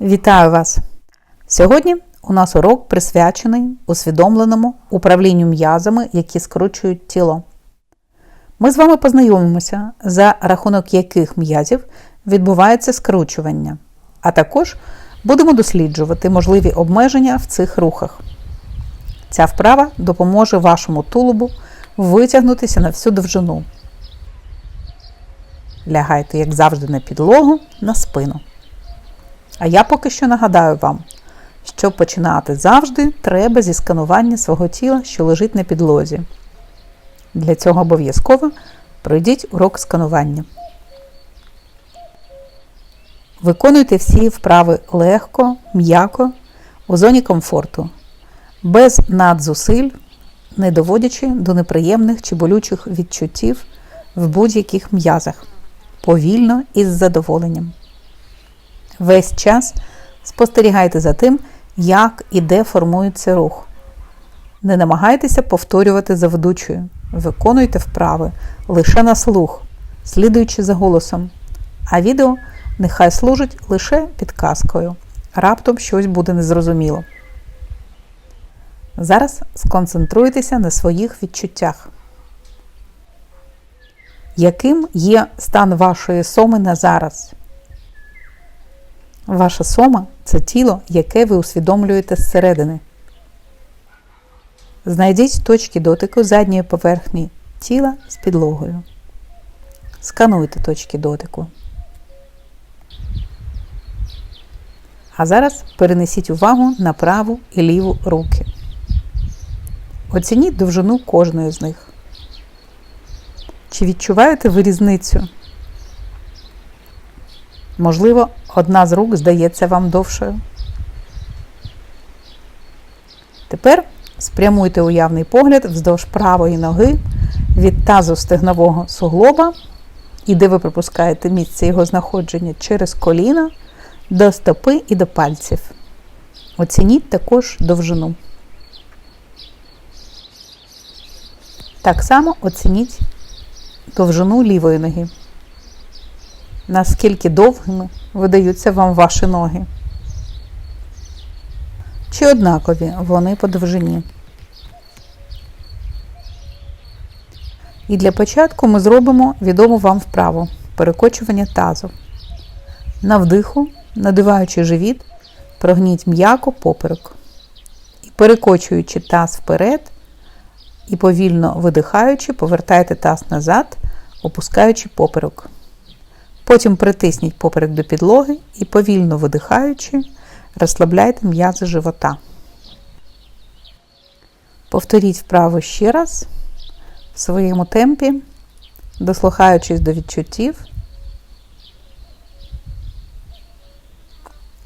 Вітаю вас! Сьогодні у нас урок присвячений усвідомленому управлінню м'язами, які скручують тіло. Ми з вами познайомимося, за рахунок яких м'язів відбувається скручування, а також будемо досліджувати можливі обмеження в цих рухах. Ця вправа допоможе вашому тулубу витягнутися на всю довжину. Лягайте, як завжди, на підлогу на спину. А я поки що нагадаю вам, щоб починати завжди, треба зі сканування свого тіла, що лежить на підлозі. Для цього обов'язково пройдіть урок сканування. Виконуйте всі вправи легко, м'яко, у зоні комфорту, без надзусиль, не доводячи до неприємних чи болючих відчуттів в будь-яких м'язах, повільно і з задоволенням. Весь час спостерігайте за тим, як і де формується рух. Не намагайтеся повторювати за ведучою. Виконуйте вправи лише на слух, слідуючи за голосом. А відео нехай служить лише підказкою. Раптом щось буде незрозуміло. Зараз сконцентруйтеся на своїх відчуттях. Яким є стан вашої соми на зараз? Ваша сома це тіло, яке ви усвідомлюєте зсередини. Знайдіть точки дотику задньої поверхні тіла з підлогою. Скануйте точки дотику. А зараз перенесіть увагу на праву і ліву руки. Оцініть довжину кожної з них. Чи відчуваєте ви різницю? Можливо, одна з рук здається вам довшою. Тепер спрямуйте уявний погляд вздовж правої ноги від тазу стегнового суглоба, і де ви пропускаєте місце його знаходження через коліна до стопи і до пальців. Оцініть також довжину. Так само оцініть довжину лівої ноги наскільки довгими видаються вам ваші ноги. Чи однакові вони по довжині. І для початку ми зробимо відому вам вправу перекочування тазу. На вдиху, надиваючи живіт, прогніть м'яко поперек. І перекочуючи таз вперед, і повільно видихаючи, повертайте таз назад, опускаючи поперек. Потім притисніть поперек до підлоги і, повільно видихаючи, розслабляйте м'язи живота. Повторіть вправо ще раз в своєму темпі, дослухаючись до відчуттів.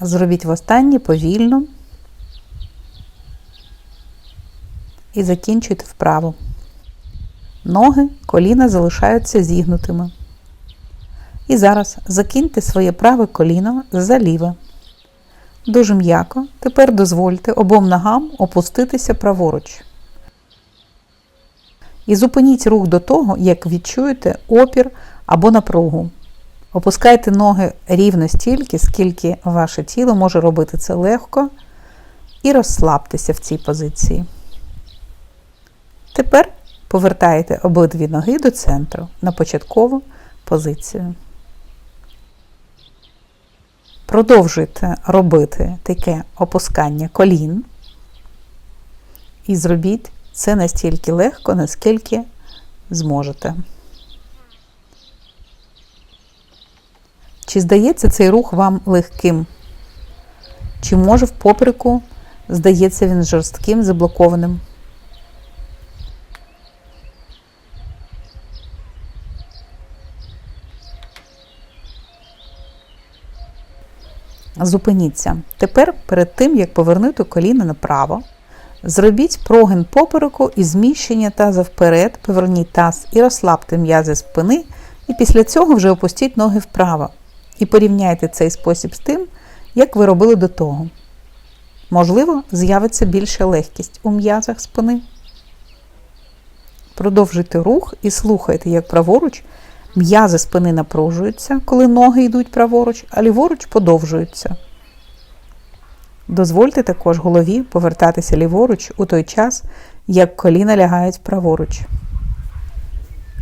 Зробіть востаннє повільно і закінчуйте вправо. Ноги, коліна залишаються зігнутими. І зараз закиньте своє праве коліно за ліве. Дуже м'яко. Тепер дозвольте обом ногам опуститися праворуч. І зупиніть рух до того, як відчуєте опір або напругу. Опускайте ноги рівно стільки, скільки ваше тіло може робити це легко, і розслабтеся в цій позиції. Тепер повертаєте обидві ноги до центру на початкову позицію. Продовжуйте робити таке опускання колін і зробіть це настільки легко, наскільки зможете. Чи здається цей рух вам легким? Чи може в поприку здається він жорстким, заблокованим? Зупиніться. Тепер перед тим, як повернути коліно направо, зробіть прогин попереку і зміщення таза вперед, поверніть таз і розслабте м'язи спини, і після цього вже опустіть ноги вправо. І порівняйте цей спосіб з тим, як ви робили до того. Можливо, з'явиться більша легкість у м'язах спини. Продовжуйте рух і слухайте, як праворуч М'язи спини напружуються, коли ноги йдуть праворуч, а ліворуч подовжуються. Дозвольте також голові повертатися ліворуч у той час, як коліна лягають праворуч.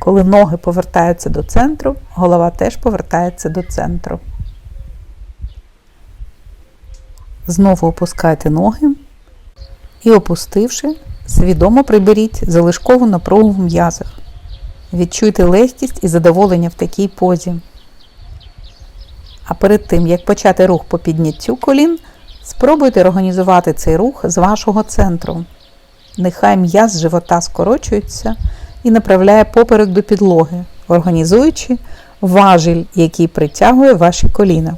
Коли ноги повертаються до центру, голова теж повертається до центру. Знову опускайте ноги і, опустивши, свідомо приберіть залишкову напругу в м'язах. Відчуйте легкість і задоволення в такій позі. А перед тим, як почати рух по підняттю колін, спробуйте організувати цей рух з вашого центру. Нехай м'яз живота скорочується і направляє поперек до підлоги, організуючи важіль, який притягує ваші коліна.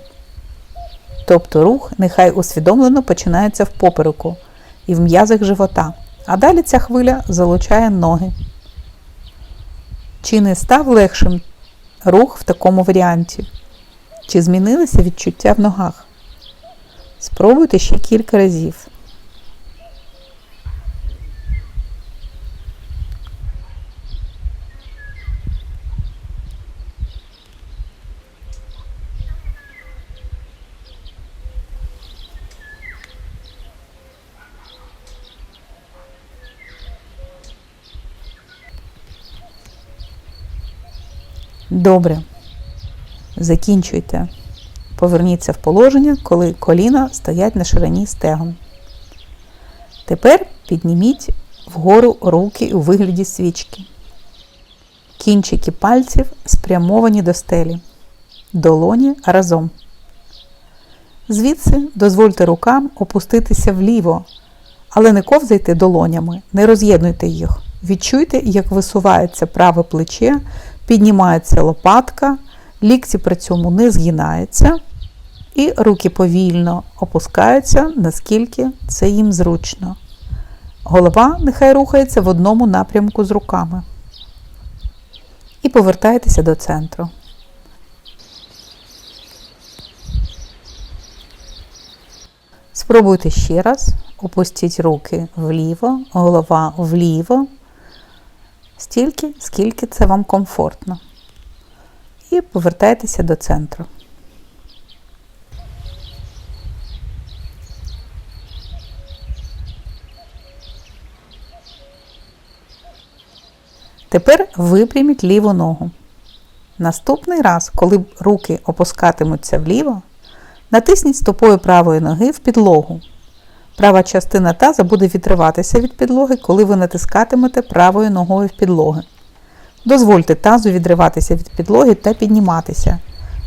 Тобто рух нехай усвідомлено починається в попереку і в м'язах живота, а далі ця хвиля залучає ноги. Чи не став легшим рух в такому варіанті? Чи змінилися відчуття в ногах? Спробуйте ще кілька разів. Добре. Закінчуйте. Поверніться в положення, коли коліна стоять на ширині стегон. Тепер підніміть вгору руки у вигляді свічки. Кінчики пальців спрямовані до стелі. Долоні разом. Звідси дозвольте рукам опуститися вліво, але не ковзайте долонями, не роз'єднуйте їх. Відчуйте, як висувається праве плече, піднімається лопатка, лікті при цьому не згинаються, і руки повільно опускаються, наскільки це їм зручно. Голова нехай рухається в одному напрямку з руками. І повертайтеся до центру. Спробуйте ще раз. Опустіть руки вліво, голова вліво, стільки, скільки це вам комфортно. І повертайтеся до центру. Тепер випряміть ліву ногу. Наступний раз, коли руки опускатимуться вліво, натисніть стопою правої ноги в підлогу. Права частина таза буде відриватися від підлоги, коли ви натискатимете правою ногою в підлоги. Дозвольте тазу відриватися від підлоги та підніматися.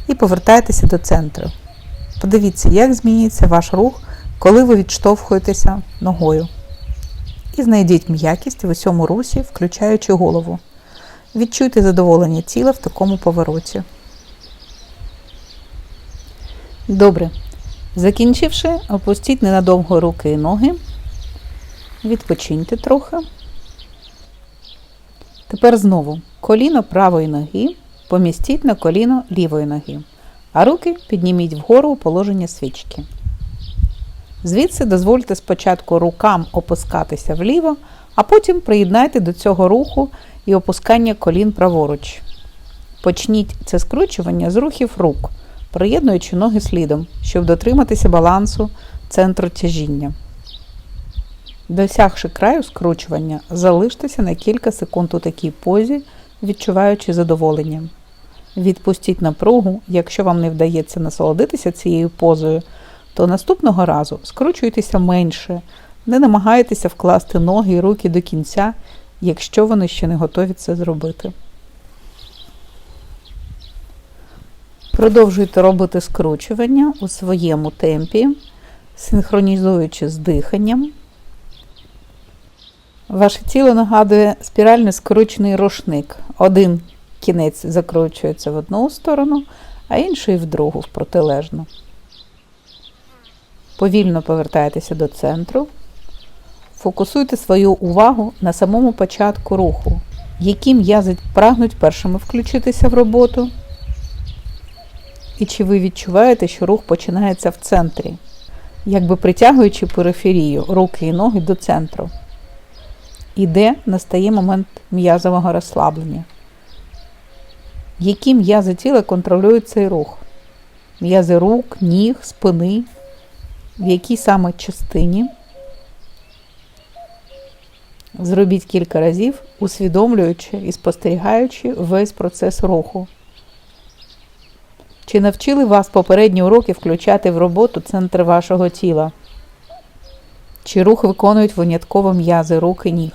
І повертайтеся до центру. Подивіться, як змінюється ваш рух, коли ви відштовхуєтеся ногою. І знайдіть м'якість в усьому русі, включаючи голову. Відчуйте задоволення тіла в такому повороті. Добре. Закінчивши, опустіть ненадовго руки і ноги. Відпочиньте трохи. Тепер знову коліно правої ноги помістіть на коліно лівої ноги, а руки підніміть вгору у положення свічки. Звідси дозвольте спочатку рукам опускатися вліво, а потім приєднайте до цього руху і опускання колін праворуч. Почніть це скручування з рухів рук, приєднуючи ноги слідом, щоб дотриматися балансу центру тяжіння. Досягши краю скручування, залиштеся на кілька секунд у такій позі, відчуваючи задоволення. Відпустіть напругу, якщо вам не вдається насолодитися цією позою, то наступного разу скручуйтеся менше, не намагайтеся вкласти ноги і руки до кінця, якщо вони ще не готові це зробити. Продовжуйте робити скручування у своєму темпі, синхронізуючи з диханням. Ваше тіло нагадує спірально скручений рушник. Один кінець закручується в одну сторону, а інший в другу, в протилежну. Повільно повертайтеся до центру. Фокусуйте свою увагу на самому початку руху, які м'язи прагнуть першими включитися в роботу. І чи ви відчуваєте, що рух починається в центрі, якби притягуючи периферію руки і ноги до центру. І де настає момент м'язового розслаблення. Які м'язи тіла контролюють цей рух? М'язи рук, ніг, спини в якій саме частині. Зробіть кілька разів, усвідомлюючи і спостерігаючи весь процес руху. Чи навчили вас попередні уроки включати в роботу центр вашого тіла? Чи рух виконують винятково м'язи рук і ніг?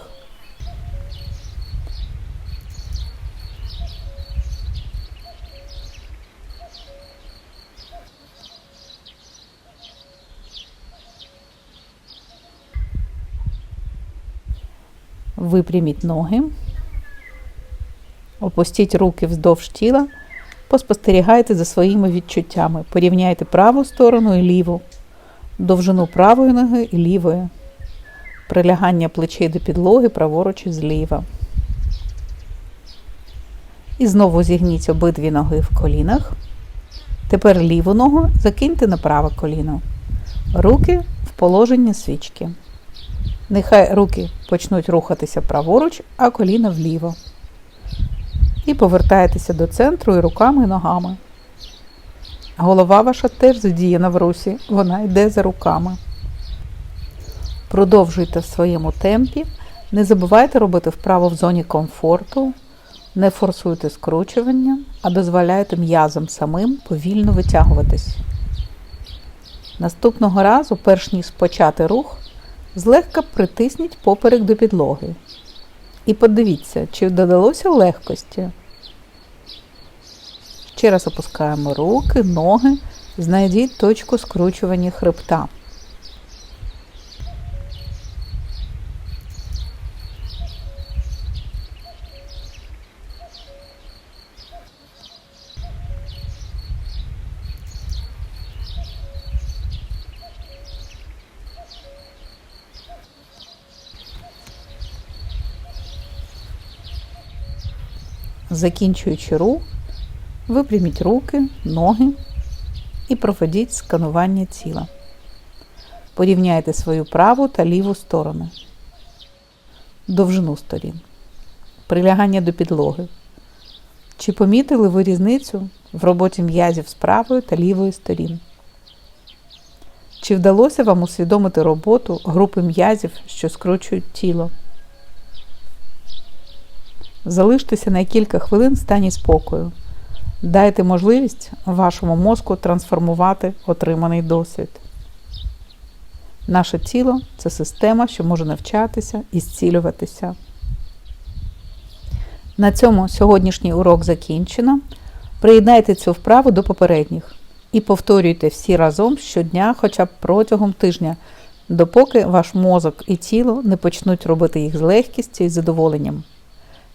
Випряміть ноги, опустіть руки вздовж тіла, поспостерігайте за своїми відчуттями. Порівняйте праву сторону і ліву, довжину правої ноги і лівої, прилягання плечей до підлоги праворуч і зліва. І знову зігніть обидві ноги в колінах. Тепер ліву ногу закиньте на праве коліно. Руки в положенні свічки. Нехай руки почнуть рухатися праворуч, а коліна вліво. І повертаєтеся до центру і руками і ногами. Голова ваша теж задіяна в русі, вона йде за руками. Продовжуйте в своєму темпі. Не забувайте робити вправо в зоні комфорту, не форсуйте скручування, а дозволяйте м'язам самим повільно витягуватись. Наступного разу, перш ніж почати рух, злегка притисніть поперек до підлоги. І подивіться, чи додалося легкості. Ще раз опускаємо руки, ноги, знайдіть точку скручування хребта. Закінчуючи рух, випряміть руки, ноги і проведіть сканування тіла. Порівняйте свою праву та ліву сторону, довжину сторін, прилягання до підлоги. Чи помітили ви різницю в роботі м'язів з правої та лівої сторін? Чи вдалося вам усвідомити роботу групи м'язів, що скручують тіло? Залиштеся на кілька хвилин в стані спокою. Дайте можливість вашому мозку трансформувати отриманий досвід. Наше тіло це система, що може навчатися і зцілюватися. На цьому сьогоднішній урок закінчено. Приєднайте цю вправу до попередніх і повторюйте всі разом щодня, хоча б протягом тижня, допоки ваш мозок і тіло не почнуть робити їх з легкістю і задоволенням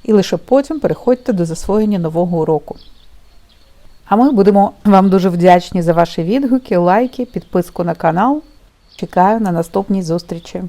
і лише потім переходьте до засвоєння нового уроку. А ми будемо вам дуже вдячні за ваші відгуки, лайки, підписку на канал. Чекаю на наступні зустрічі.